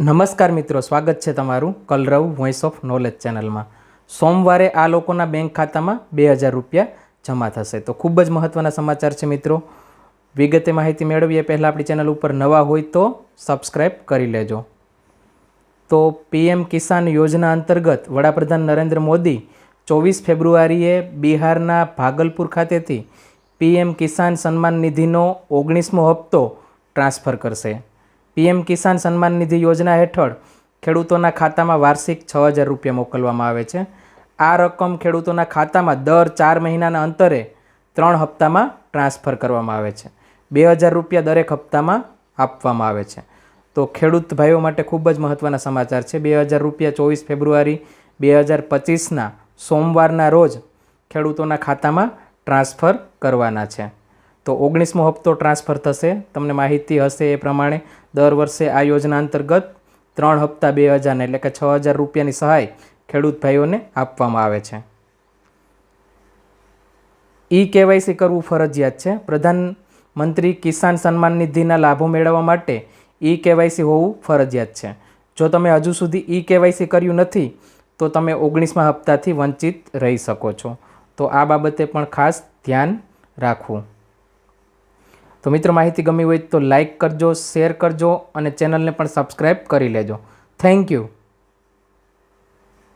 નમસ્કાર મિત્રો, સ્વાગત છે તમારું કલરવ વોઇસ ઓફ નોલેજ ચેનલમાં. સોમવારે આ લોકોના બેંક ખાતામાં બે હજાર રૂપિયા જમા થશે. તો ખૂબ જ મહત્ત્વના સમાચાર છે મિત્રો. વિગતે માહિતી મેળવીએ, પહેલાં આપણી ચેનલ ઉપર નવા હોય તો સબસ્ક્રાઈબ કરી લેજો. તો પીએમ કિસાન યોજના અંતર્ગત વડાપ્રધાન નરેન્દ્ર મોદી ચોવીસ ફેબ્રુઆરીએ બિહારના ભાગલપુર ખાતેથી પીએમ કિસાન સન્માન નિધિનો ઓગણીસમો હપ્તો ટ્રાન્સફર કરશે. પીએમ કિસાન સન્માન નિધિ યોજના હેઠળ ખેડૂતોના ખાતામાં વાર્ષિક છ હજાર રૂપિયા મોકલવામાં આવે છે. આ રકમ ખેડૂતોના ખાતામાં દર ચાર મહિનાના અંતરે ત્રણ હપ્તામાં ટ્રાન્સફર કરવામાં આવે છે. બે હજાર રૂપિયા દરેક હપ્તામાં આપવામાં આવે છે. તો ખેડૂત ભાઈઓ માટે ખૂબ જ મહત્ત્વના સમાચાર છે. બે હજાર રૂપિયા ચોવીસ ફેબ્રુઆરી બે હજાર પચીસના સોમવારના રોજ ખેડૂતોના ખાતામાં ટ્રાન્સફર કરવાના છે. તો ઓગણીસમો હપ્તો ટ્રાન્સફર થશે. તમને માહિતી હશે એ પ્રમાણે દર વર્ષે આ યોજના અંતર્ગત ત્રણ હપ્તા બે હજારને એટલે કે છ હજાર રૂપિયાની સહાય ખેડૂત ભાઈઓને આપવામાં આવે છે. ઈ કેવાયસી કરવું ફરજિયાત છે. પ્રધાનમંત્રી કિસાન સન્માન નિધિના લાભો મેળવવા માટે ઈ કેવાયસી હોવું ફરજિયાત છે. જો તમે હજુ સુધી ઈ કેવાયસી કર્યું નથી, તો તમે ઓગણીસમા હપ્તાથી વંચિત રહી શકો છો. તો આ બાબતે પણ ખાસ ધ્યાન રાખવું. તો મિત્રો માહિતી ગમી હોય તો લાઇક કરજો શેર કરજો અને ચેનલને પણ સબસ્ક્રાઈબ કરી લેજો. Thank you